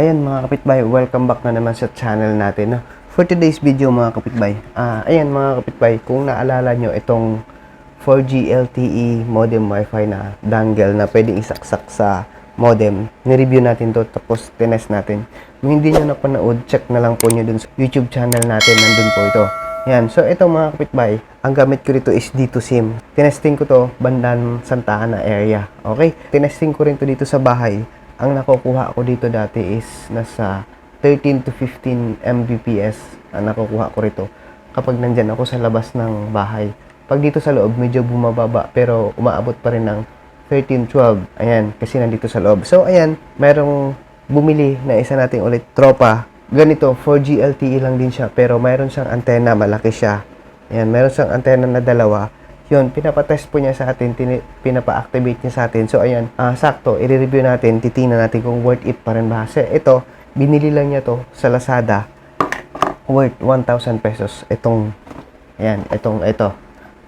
Ayan mga kapitbahay, welcome back na naman sa channel natin. No? For today's video mga kapitbahay, ah, ayan mga kapitbahay, kung naalala nyo itong 4G LTE modem wifi na dangle na pwedeng isaksak sa modem, nireview natin to tapos tinest natin. Kung hindi nyo napanood, check na lang po nyo dun sa YouTube channel natin, nandun po ito. Yan, so ito mga kapitbahay, ang gamit ko rito is D2 SIM. Tinesting ko to bandan Santa Ana area. Okay? Tinesting ko rin to dito sa bahay. Ang nakukuha ko dito dati is nasa 13 to 15 Mbps ang nakukuha ko rito kapag nandyan ako sa labas ng bahay. Pag dito sa loob, medyo bumababa pero umaabot pa rin ng 13, 12. Ayan, kasi nandito sa loob. So, ayan, merong bumili na isa nating ulit tropa. Ganito, 4G LTE lang din siya pero mayroon siyang antena, malaki siya. Ayan, meron siyang antena na dalawa. Yun, pinapatest po niya sa atin, tini- pinapa-activate niya sa atin. So, ayan, ah, sakto, i-review natin, titingnan natin kung worth it pa rin ba. Kasi ito, binili lang niya to sa Lazada, worth 1,000 pesos. Itong, ayan, itong, ito.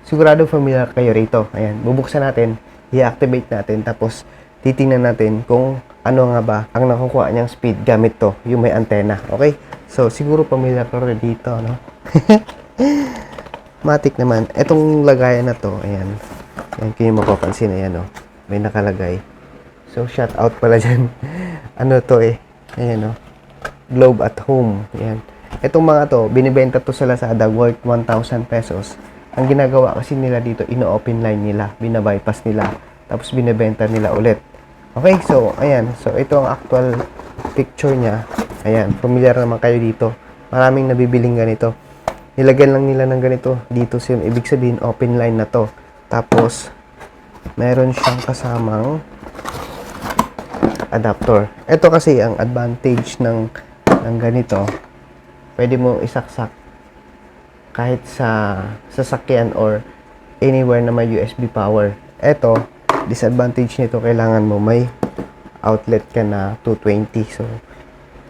Sigurado familiar kayo rito. Ayan, bubuksan natin, i-activate natin, tapos titingnan natin kung ano nga ba ang nakukuha niyang speed gamit to, yung may antena. Okay? So, siguro familiar ka rin dito, no? Matic naman. Etong lagayan na to, ayan. Ayan, kung yung mapapansin, ayan, oh. May nakalagay. So, shout out pala dyan. ano to eh. Ayan, oh. Globe at home. Ayan. Itong mga to, binibenta to sa Lazada worth 1,000 pesos. Ang ginagawa kasi nila dito, ino-open line nila. Binabypass nila. Tapos binibenta nila ulit. Okay, so, ayan. So, ito ang actual picture niya. Ayan, familiar naman kayo dito. Maraming nabibiling ganito. Nilagyan lang nila ng ganito dito sim. Ibig sabihin, open line na to. Tapos, meron siyang kasamang adapter. Ito kasi ang advantage ng, ng ganito. Pwede mo isaksak kahit sa sasakyan or anywhere na may USB power. Ito, disadvantage nito, kailangan mo may outlet ka na 220. So,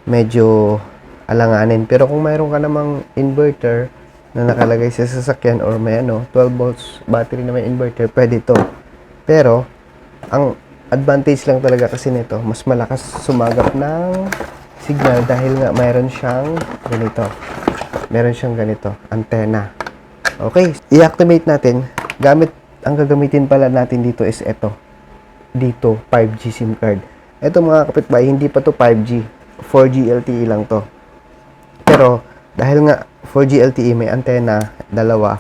medyo alanganin. Pero kung mayroon ka namang inverter na nakalagay sa sasakyan or may ano, 12 volts battery na may inverter, pwede to. Pero, ang advantage lang talaga kasi nito, mas malakas sumagap ng signal dahil nga mayroon siyang ganito. Meron siyang ganito, antenna. Okay, i-activate natin. Gamit, ang gagamitin pala natin dito is ito. Dito, 5G SIM card. Ito mga kapitbahay, hindi pa to 5G. 4G LTE lang to. Pero, dahil nga 4G LTE may antena, dalawa,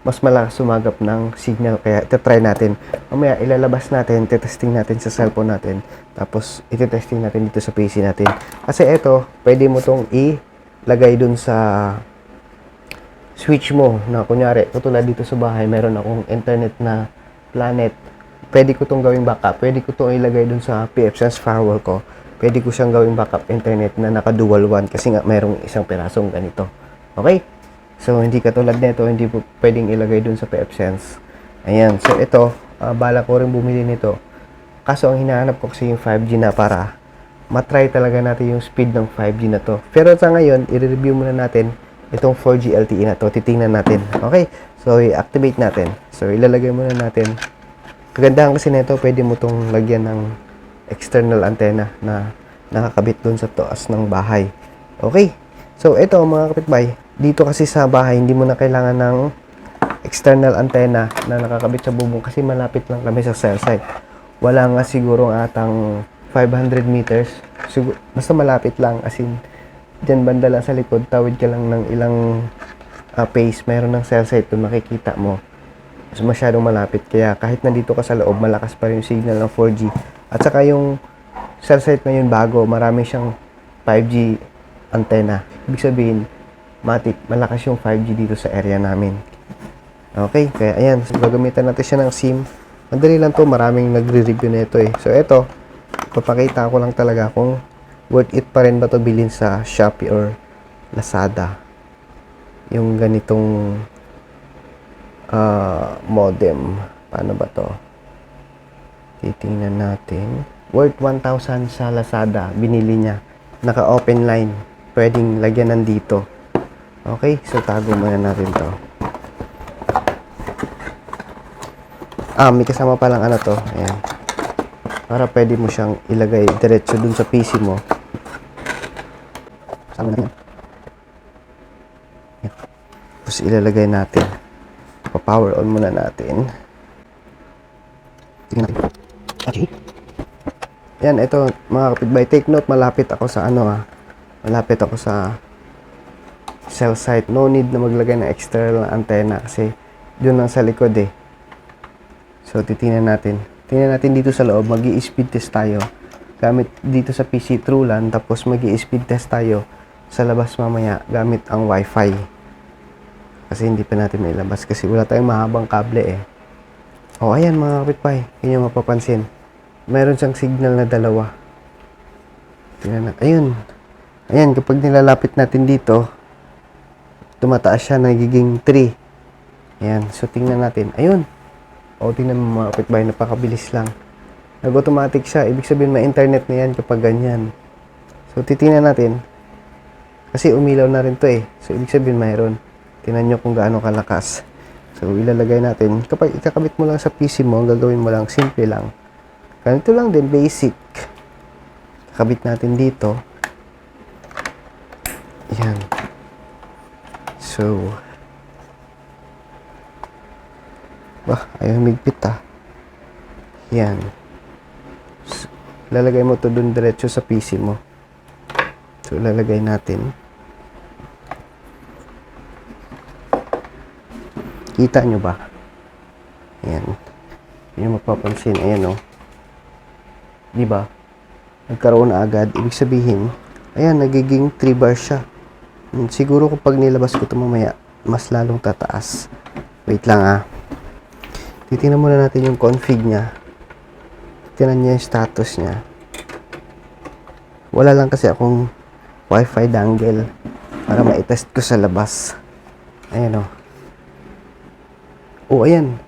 mas malakas sumagap ng signal. Kaya, ito try natin. Mamaya, ilalabas natin, testing natin sa cellphone natin. Tapos, iti-testing natin dito sa PC natin. Kasi ito, pwede mo tong ilagay dun sa switch mo na kunyari, katulad dito sa bahay, meron akong internet na planet. Pwede ko tong gawing backup. Pwede ko tong ilagay dun sa PFSense firewall ko. Pwede ko siyang gawing backup internet na naka-dual one kasi nga mayroong isang pirasong ganito. Okay? So, hindi katulad nito, hindi po pwedeng ilagay dun sa PFSense. Ayan. So, ito, ah, bala ko rin bumili nito. Kaso, ang hinahanap ko kasi yung 5G na para matry talaga natin yung speed ng 5G na to. Pero sa ngayon, i-review muna natin itong 4G LTE na to. Titingnan natin. Okay? So, i-activate natin. So, ilalagay muna natin. Kagandahan kasi nito, pwede mo tong lagyan ng external antenna na nakakabit dun sa taas ng bahay. Okay? So, ito mga kapitbahay, dito kasi sa bahay, hindi mo na kailangan ng external antenna na nakakabit sa bubong kasi malapit lang kami sa cell site. Wala nga siguro ang atang 500 meters. Sigur, basta malapit lang, as in, dyan banda lang sa likod, tawid ka lang ng ilang ah, pace, mayroon ng cell site doon makikita mo. So, masyadong malapit. Kaya kahit nandito ka sa loob, malakas pa rin yung signal ng 4G. At saka yung cell site na yun bago, marami siyang 5G antenna. Ibig sabihin, matik, malakas yung 5G dito sa area namin. Okay, kaya ayan, gagamitan natin siya ng SIM. Madali lang to, maraming nagre-review na ito eh. So, ito, papakita ko lang talaga kung worth it pa rin ba to bilhin sa Shopee or Lazada. Yung ganitong ah, modem. Paano ba to? Titingnan natin. Worth 1,000 sa Lazada. Binili niya. Naka-open line. Pwedeng lagyan nandito. Okay? So, tago muna natin to. Ah, may kasama palang ano to. Ayan. Para pwede mo siyang ilagay diretso dun sa PC mo. Kasama na yan. Tapos ilalagay natin. Pa-power on muna natin. Tingnan natin. Okay. Yan, ito mga kapitbahay. Take note, malapit ako sa ano ah. Malapit ako sa cell site. No need na maglagay ng external antenna kasi yun lang sa likod eh. So, titingnan natin. Tingnan natin dito sa loob. mag speed test tayo. Gamit dito sa PC true LAN. Tapos mag speed test tayo sa labas mamaya gamit ang wifi. Kasi hindi pa natin mailabas. Kasi wala tayong mahabang kable eh. O, ayan mga kapitbahay. Yun yung mapapansin. Meron siyang signal na dalawa. Tingnan natin. Ayun. Ayan, kapag nilalapit natin dito, tumataas siya, nagiging 3. Ayan, so tingnan natin. Ayun. O, tingnan mo mga kapitbahay, napakabilis lang. Nag-automatic siya. Ibig sabihin, may internet na yan kapag ganyan. So, titingnan natin. Kasi umilaw na rin to eh. So, ibig sabihin, mayroon. Tingnan nyo kung gaano kalakas. So, ilalagay natin. Kapag ikakabit mo lang sa PC mo, ang gagawin mo lang, simple lang. Ganito lang din, basic. Kakabit natin dito. Yan. So, bah, ayaw migpit ah. Yan. S- lalagay mo to dun diretso sa PC mo. So, lalagay natin. Kita nyo ba? Ayan. Yun yung mapapansin. Ayan o. Di ba? Nagkaroon na agad. Ibig sabihin, ayan, nagiging 3 bars siya. Hmm, Siguro kung pag nilabas ko ito mamaya, mas lalong tataas. Wait lang ah. Titingnan muna natin yung config niya. Tingnan niya yung status niya. Wala lang kasi akong wifi dangle para ma-test ko sa labas. Ayan o. Oh, ayan.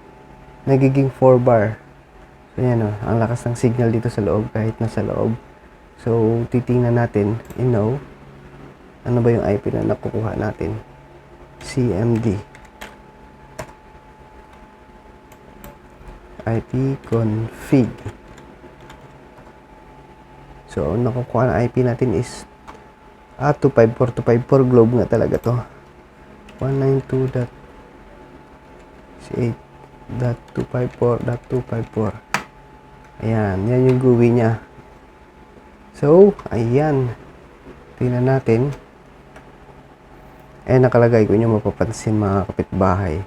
Nagiging 4 bar. So, ayan o. Ang lakas ng signal dito sa loob kahit nasa loob. So, titingnan natin. You know, ano ba yung IP na nakukuha natin? CMD. IP config. So, nakukuha na IP natin is ah, 254254 globe nga talaga to. 192.8.254.254. Ayan, yan yung GUI niya. So, ayan. Tingnan natin. Eh, nakalagay ko nyo mapapansin mga kapitbahay.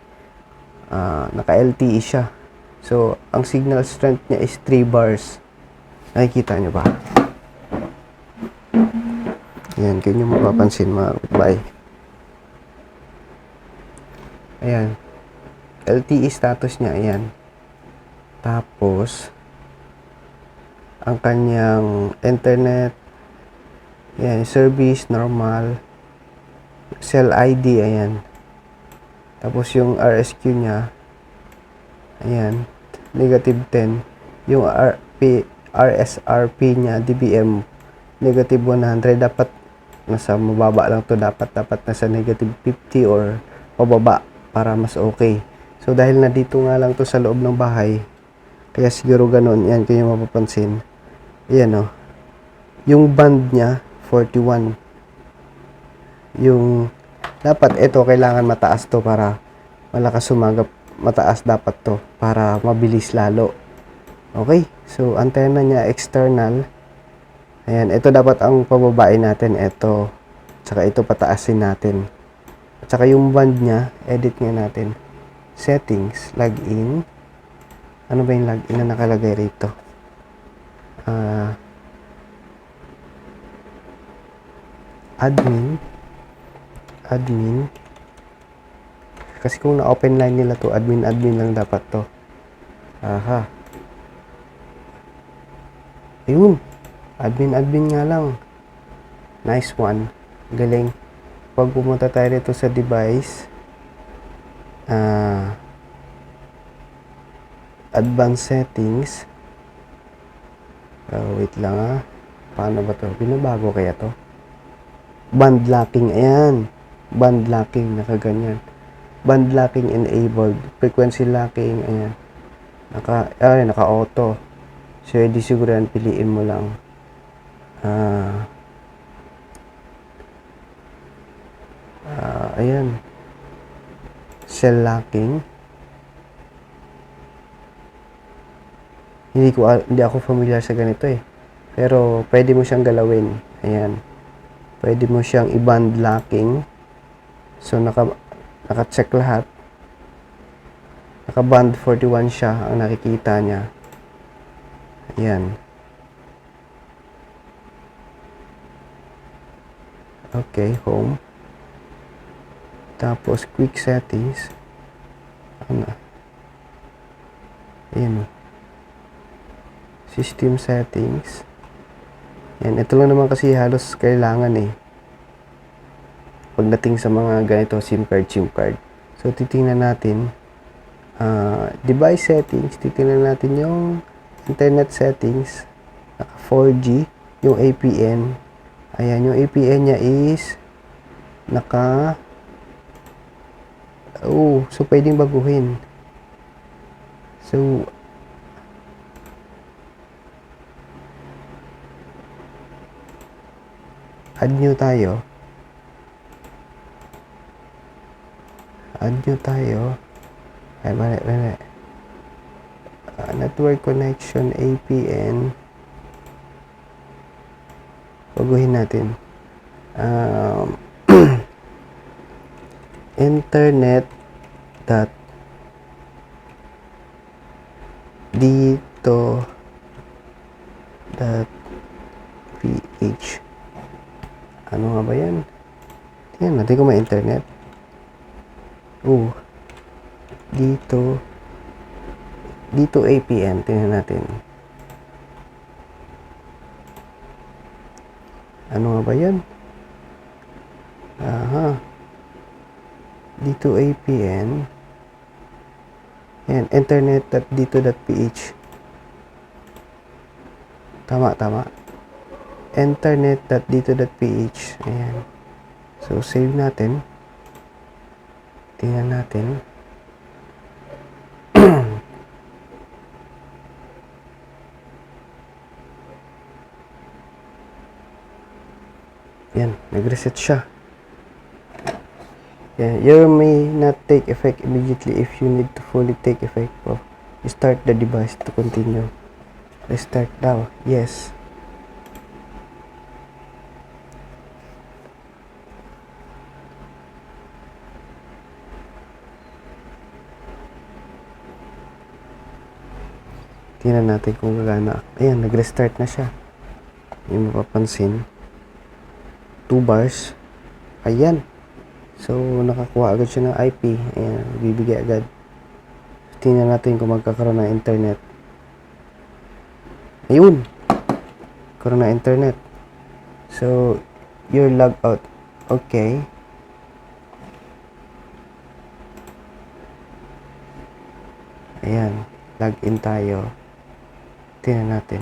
Ah, naka-LTE siya. So, ang signal strength niya is 3 bars. Nakikita nyo ba? Ayan, kaya nyo mapapansin mga kapitbahay. Ayan. LTE status niya, ayan. Tapos, ang kanyang internet, ayan, service, normal, cell ID, ayan. Tapos yung RSQ niya, ayan, negative 10. Yung RP, RSRP niya, DBM, negative 100. Dapat nasa mababa lang to dapat dapat nasa negative 50 or pababa para mas okay. So dahil na dito nga lang to sa loob ng bahay, kaya siguro ganun, yan kayo mapapansin. Ayan o. Yung band niya, 41. Yung, dapat ito, kailangan mataas to para malakas sumagap. Mataas dapat to para mabilis lalo. Okay? So, antenna niya external. Ayan, ito dapat ang pababain natin. Ito. Tsaka ito pataasin natin. At saka yung band niya, edit nga natin. Settings, login. Ano ba yung login na nakalagay rito? Ah, admin. Admin. Kasi kung na-open line nila to, admin, admin lang dapat to. Aha. Ayun. Admin, admin nga lang. Nice one. Galing. Pag pumunta tayo dito sa device, ah, advanced settings. Ah, wait lang ah. Paano ba to? Binabago kaya to? Band locking. Ayan. Band locking. Nakaganyan. Band locking enabled. Frequency locking. Ayan. Naka, ay, naka-auto. So, edi siguro yan, piliin mo lang. Ah, ayan. Cell locking. Hindi ko hindi ako familiar sa ganito eh. Pero pwede mo siyang galawin. Ayan. Pwede mo siyang i-band locking. So naka naka-check lahat. Naka-band 41 siya ang nakikita niya. Ayan. Okay, home. Tapos quick settings. Ano? Ayan. System settings. Yan, ito lang naman kasi halos kailangan eh. Pagdating sa mga ganito, SIM card, SIM card. So, titingnan natin. ah, device settings, titingnan natin yung internet settings. Naka 4G, yung APN. Ayan, yung APN niya is naka Oh, so pwedeng baguhin. So, add new tayo. Add tayo. Ay, mali, mali. Ah, network connection APN. Baguhin natin. Um, internet dot dito dot ph ano nga ba yan? Tingnan natin kung may internet. Oh. Dito. Dito APN. Tingnan natin. Ano nga ba yan? Aha. Dito APN. Yan. Internet.dito.ph Tama, tama internet.dito.ph ayan so save natin tingnan natin. Yan nag-reset siya. Yeah, you may not take effect immediately if you need to fully take effect of start the device to continue. Restart now yes Tingnan natin kung gagana. Ayan, nag-restart na siya. Yung mapapansin. 2 bars. Ayan. So, nakakuha agad siya ng IP. Ayan, bibigay agad. Tingnan natin kung magkakaroon ng internet. Ayun. Karoon ng internet. So, you're log out. Okay. Ayan. Log in tayo. Tingnan natin.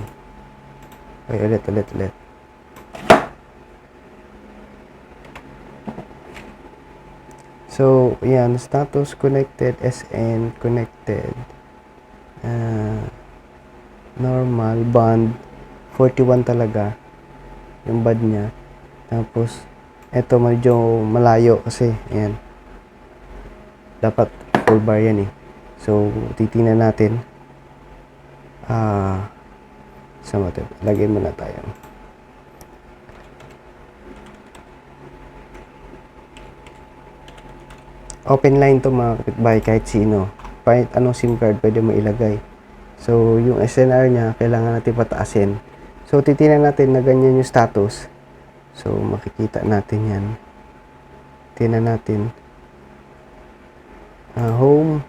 Ay, ulit, ulit, ulit. So, yan. Status connected, SN connected. Ah, normal, band. 41 talaga. Yung band niya. Tapos, eto medyo malayo kasi, ayan. Dapat full bar yan eh. So, titingnan natin. Ah, sa mo Lagay muna tayo. Open line to mga kapitbahay kahit sino. Kahit anong SIM card pwede mo ilagay. So, yung SNR niya, kailangan natin pataasin. So, titingnan natin na ganyan yung status. So, makikita natin yan. Tingnan natin. Ah, home.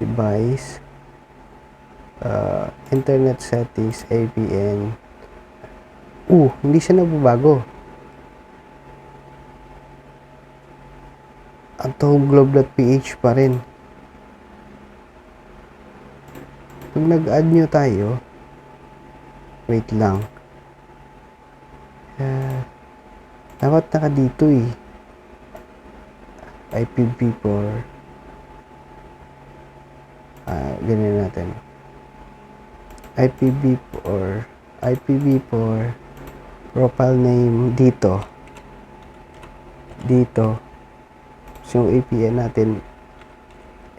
Device. Ah, internet settings, APN. Uh, hindi siya nagbabago. Ang globe.ph pa rin. Pag nag-add nyo tayo, wait lang. Uh, dapat naka dito eh. IPv4. Ah, ganyan natin. IPv4. IPv4. Profile name dito. dito. So, APN natin,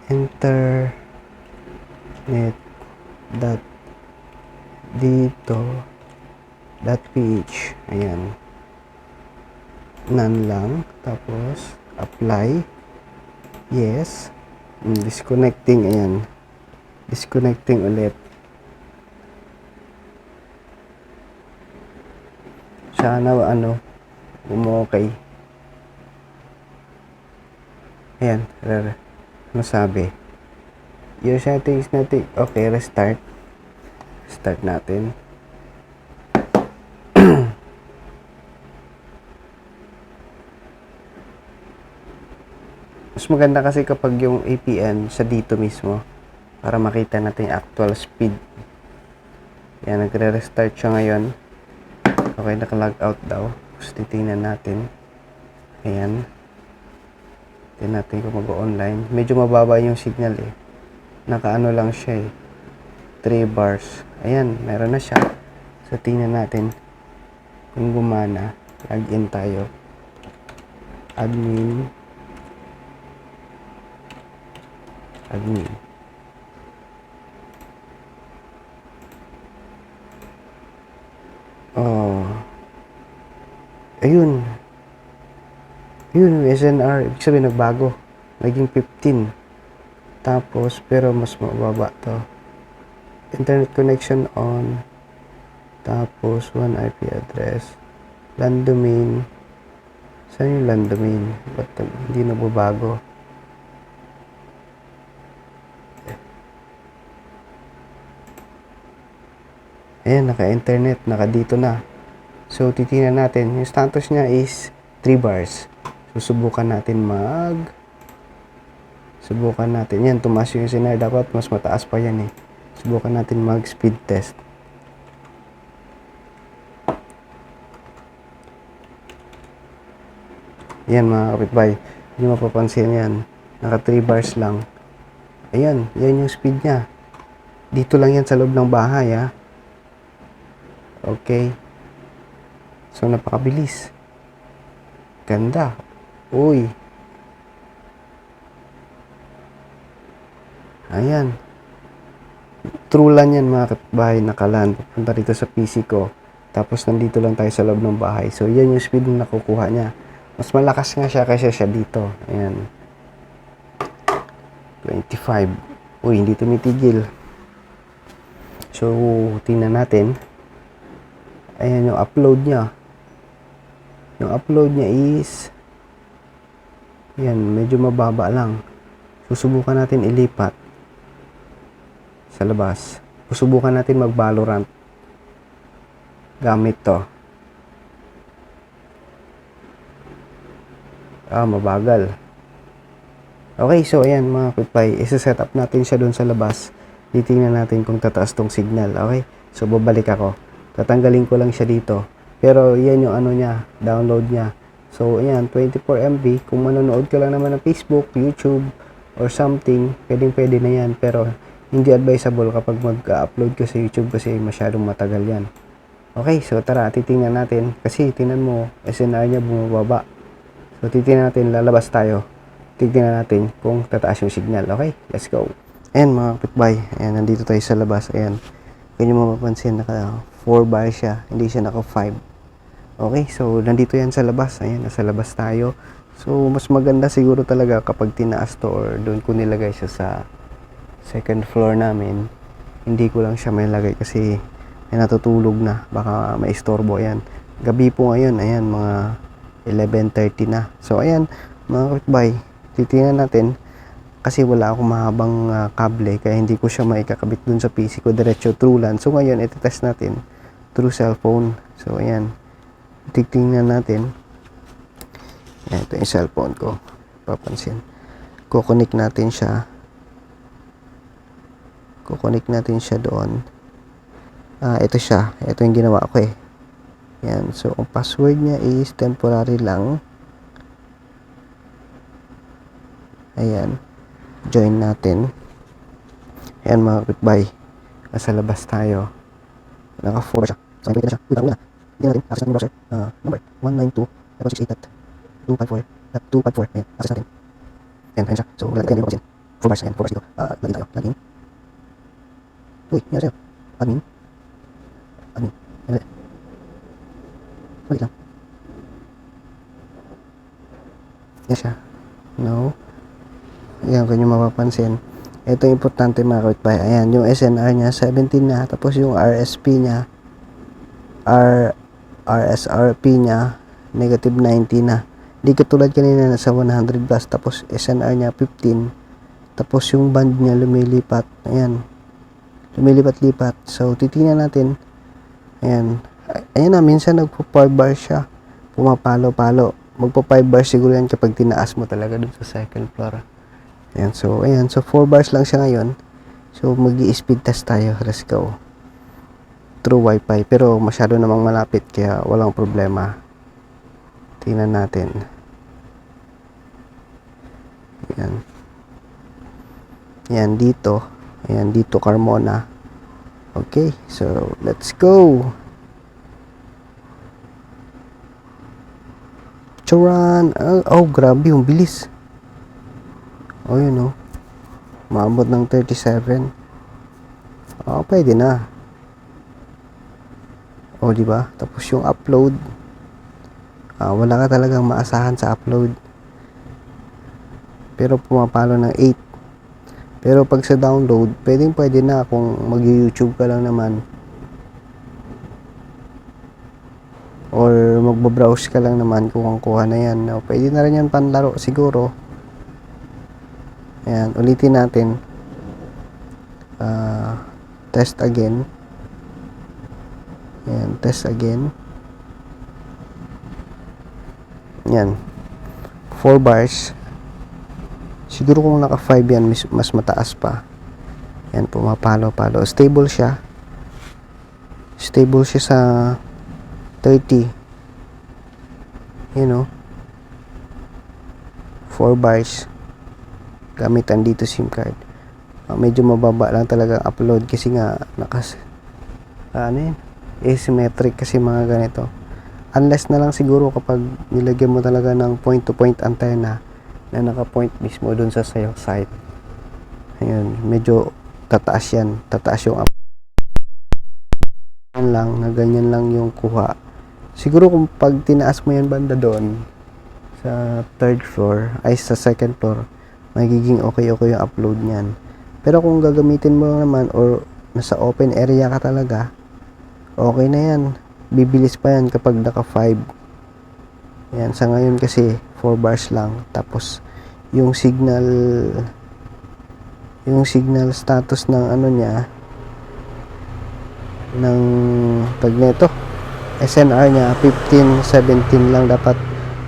enter net dot dito dot ph ayan none lang tapos apply yes Mm, disconnecting ayan disconnecting ulit sana ano umokay ayan rare ano sabi your settings natin okay restart. Start natin. Mas maganda kasi kapag yung APN sa dito mismo para makita natin yung actual speed. Yan nagre-restart siya ngayon okay naka-log out daw. Tapos titingnan natin. Ayan. Tingnan natin kung mag-online. Medyo mababa yung signal eh. Nakaano lang siya eh. 3 bars. Ayan meron na siya. So tingnan natin kung gumana. Login tayo. Admin. Admin oh. Ayun. Yun yung SNR ibig sabihin nagbago. Naging 15 tapos pero mas mababa to. Internet connection on. Tapos one IP address. Land domain. Saan yung land domain? Ba't hindi na ayan naka-internet naka dito na. So titingnan natin. Yung status niya is 3 bars. Susubukan natin mag subukan natin. Yan tumaas yung SNR dapat mas mataas pa yan eh. Subukan natin mag speed test. Yan mga kapitbahay. Hindi mapapansin yan. Naka 3 bars lang. Ayan yan yung speed niya. Dito lang yan sa loob ng bahay ha okay. So napakabilis. Ganda. Uy. Ayan. True lang yan mga kapitbahay nakalan papunta dito sa PC ko. Tapos nandito lang tayo sa loob ng bahay. So yan yung speed na nakukuha niya. Mas malakas nga siya kaysa siya dito. Ayan. 25 uy hindi tumitigil. So tingnan natin ayan yung upload niya. Yung upload niya is yan medyo mababa lang. Susubukan natin ilipat sa labas. Susubukan natin mag Valorant gamit to. Ah mabagal. Okay so ayan mga kupay isa-set up natin siya doon sa labas. Titingnan natin kung tataas tong signal okay? So babalik ako tatanggalin ko lang siya dito. Pero yan yung ano niya download niya. So ayan 24 MB kung manonood ka lang naman ng Facebook YouTube or something pwedeng pwede na yan. Pero hindi advisable kapag mag-upload ka sa YouTube kasi masyadong matagal yan. Okay so tara titingnan natin. Kasi tingnan mo SNR niya bumababa. So titingnan natin lalabas tayo. Tignan natin kung tataas yung signal. Okay let's go. Ayan mga kapitbay ayan nandito tayo sa labas. Ayan. Kung nyo mapapansin naka 4 bar siya. Hindi siya naka 5 okay so nandito yan sa labas. Ayan nasa labas tayo. So mas maganda siguro talaga kapag tinaas to or doon ko nilagay siya sa second floor namin. Hindi ko lang siya may lagay kasi ay natutulog na. Baka maistorbo ayan gabi po ngayon. Ayan mga 11.30 na. So ayan mga kapitbay titingnan natin. Kasi wala akong mahabang ah, kable kaya hindi ko siya maikakabit dun sa PC ko. Diretso through LAN so ngayon itetest natin through cellphone. So ayan. Titingnan natin. Ayan, ito yung cellphone ko. Papansin. Kukonik natin siya. Kukonik natin siya doon. Ah ito siya. Ito yung ginawa ko eh. Yan so ang password niya is temporary lang. Ayan. Join natin. Ayan mga kapitbay nasa labas tayo. Naka 4 siya so ito siya wait na hindi natin access ng browser Ah, number 192 tapos 68 254. At 254. Ayan, access natin. Ayan, ayan siya. So, lalagyan din yung papansin. 4 bars, ayan, 4 bars dito. Ah, login tayo, login. Uy, nangyari sa'yo. Admin. Admin. Ano Balik lang. Yan siya. No. Ayan, kung nyo mapapansin. Ito importante mga kapitbahay. Ayan, yung SNR niya, 17 na. Tapos yung RSP niya, R, RSRP niya, negative 90 na. Hindi katulad kanina nasa 100 plus. Tapos SNR niya, 15. Tapos yung band niya lumilipat. Ayan. Lumilipat-lipat. So, titingnan natin. Ayan. Ayan na, minsan nagpo 5 bar siya. Pumapalo-palo. Magpo 5 bars siguro yan kapag tinaas mo talaga dun sa second floor. Ayan, so, ayan. So, 4 bars lang siya ngayon. So, mag speed test tayo. Let's go. Through Wi-Fi. Pero, masyado namang malapit. Kaya, walang problema. Tingnan natin. Ayan. Ayan, dito. Ayan, dito Carmona. Okay, so, let's go. Churan! Oh, oh, grabe yung bilis. Oh, yun oh. Maabot ng 37. Oh, pwede na. Oh, di ba? Tapos yung upload. Ah, wala ka talagang maasahan sa upload. Pero pumapalo ng 8. Pero pag sa download, pwedeng pwede na kung mag-YouTube ka lang naman. Or magbabrowse ka lang naman kung ang kuha na yan. No, pwede na rin yan panlaro siguro. Ayan, ulitin natin. Ah, test again. Ayan, test again. Yan. 4 bars. Siguro kung naka 5 yan, mas, mataas pa. Yan, pumapalo-palo. Stable siya. Stable siya sa 30. You know. 4 bars. Gamitan dito SIM card. Ah, medyo mababa lang talaga upload kasi nga nakas ah, ano yun? Asymmetric kasi mga ganito. Unless na lang siguro kapag nilagyan mo talaga ng point to point antenna na naka-point mismo dun sa sayo site ayun medyo tataas yan tataas yung up lang na ganyan lang yung kuha. Siguro kung pag tinaas mo yan banda doon sa third floor ay sa second floor magiging okay okay yung upload niyan. Pero kung gagamitin mo naman or nasa open area ka talaga okay na yan. Bibilis pa yan kapag naka 5 yan sa ngayon kasi 4 bars lang. Tapos yung signal yung signal status ng ano niya ng tag nito SNR niya 15 17 lang dapat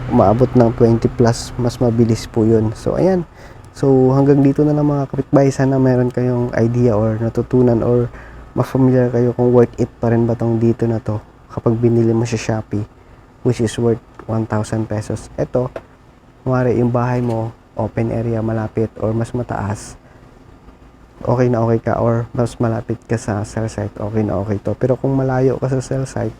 umaabot ng 20 plus. Mas mabilis po yun. So ayan. So hanggang dito na lang mga kapitbahay. Sana meron kayong idea or natutunan or ma-familiar kayo kung worth it pa rin ba tong dito na to kapag binili mo sa Shopee which is worth 1,000 pesos. Ito, kumari yung bahay mo, open area, malapit or mas mataas, okay na okay ka or mas malapit ka sa cell site, okay na okay to. Pero kung malayo ka sa cell site,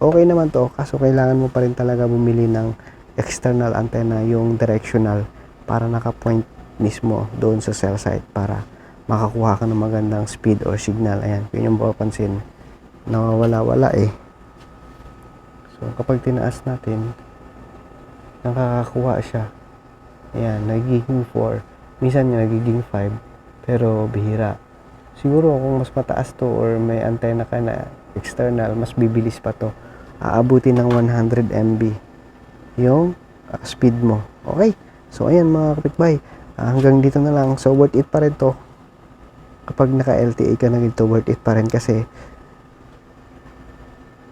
okay naman to, kaso kailangan mo pa rin talaga bumili ng external antenna, yung directional, para naka-point mismo doon sa cell site para makakuha ka ng magandang speed or signal. Ayan, yun yung mapapansin. Nawawala-wala eh. So, kapag tinaas natin, nakakakuha siya. Ayan, nagiging 4. Minsan nga nagiging 5, pero bihira. Siguro kung mas mataas to or may antenna ka na external, mas bibilis pa to. Aabuti ng 100 MB yung uh, speed mo. Okay? So, ayan mga kapitbahay. Uh, hanggang dito na lang. So, worth it pa rin to. Kapag naka-LTE ka na ganito, worth it pa rin kasi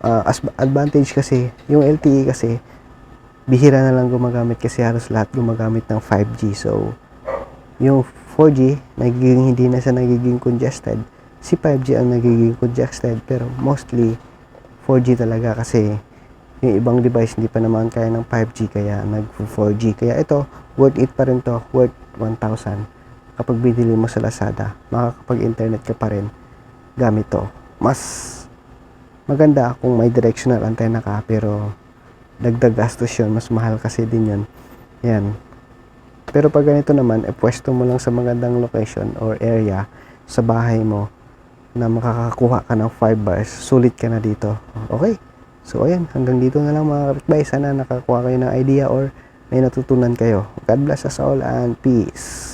uh, as advantage kasi yung LTE kasi bihira na lang gumagamit kasi halos lahat gumagamit ng 5G so yung 4G nagiging hindi na siya nagiging congested. Si 5G ang nagiging congested pero mostly 4G talaga kasi yung ibang device hindi pa naman kaya ng 5G kaya nag 4G kaya ito worth it pa rin to worth 1,000 kapag binili mo sa Lazada makakapag internet ka pa rin gamit to mas maganda kung may directional antenna ka pero dagdag gastos yun. Mas mahal kasi din yun. Yan. Pero pag ganito naman, eh, pwesto mo lang sa magandang location or area sa bahay mo na makakakuha ka ng 5 bars, sulit ka na dito. Okay? So, ayan. Hanggang dito na lang mga kapitbahay. Sana nakakuha kayo ng idea or may natutunan kayo. God bless us all and peace.